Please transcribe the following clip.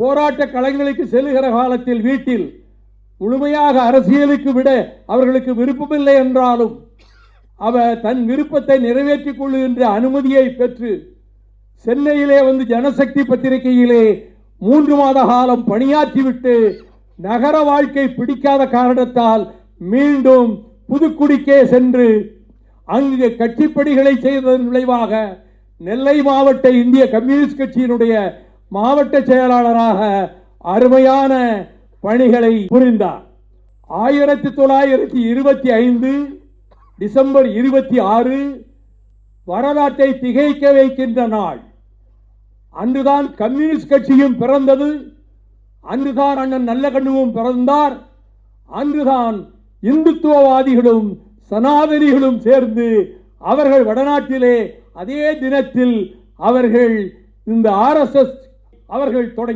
போராட்ட களங்களுக்கு செல்லுகிற காலத்தில் வீட்டில் முழுமையாக அரசியலுக்கு விட அவர்களுக்கு விருப்பமில்லை என்றாலும் அவர் தன் விருப்பத்தை நிறைவேற்றிக் கொள்ளுகின்ற அனுமதியை பெற்று சென்னையிலே வந்து ஜனசக்தி பத்திரிகையிலே மூன்று மாத காலம் பணியாற்றிவிட்டு நகர வாழ்க்கை பிடிக்காத காரணத்தால் மீண்டும் புதுக்குடிக்கே சென்று அங்கு கட்சிப்பணிகளை செய்ததன் விளைவாக நெல்லை மாவட்ட இந்திய கம்யூனிஸ்ட் கட்சியினுடைய மாவட்ட செயலாளராக அருமையான பணிகளை புரிந்தார். ஆயிரத்தி தொள்ளாயிரத்தி இருபத்தி ஐந்து டிசம்பர் இருபத்தி ஆறு வரலாற்றை திகைக்க வைக்கின்ற நாள். அன்றுதான் கம்யூனிஸ்ட் கட்சியும் பிறந்தது. அன்றுதான் அண்ணன் நல்லகண்ணுவும் பிறந்தார். அன்றுதான் இந்துத்துவவாதிகளும் சனாதனிகளும் சேர்ந்து அவர்கள் வடநாட்டிலே அதே தினத்தில் அவர்கள் இந்த ஆர்எஸ்எஸ் அவர்கள் தொடங்கி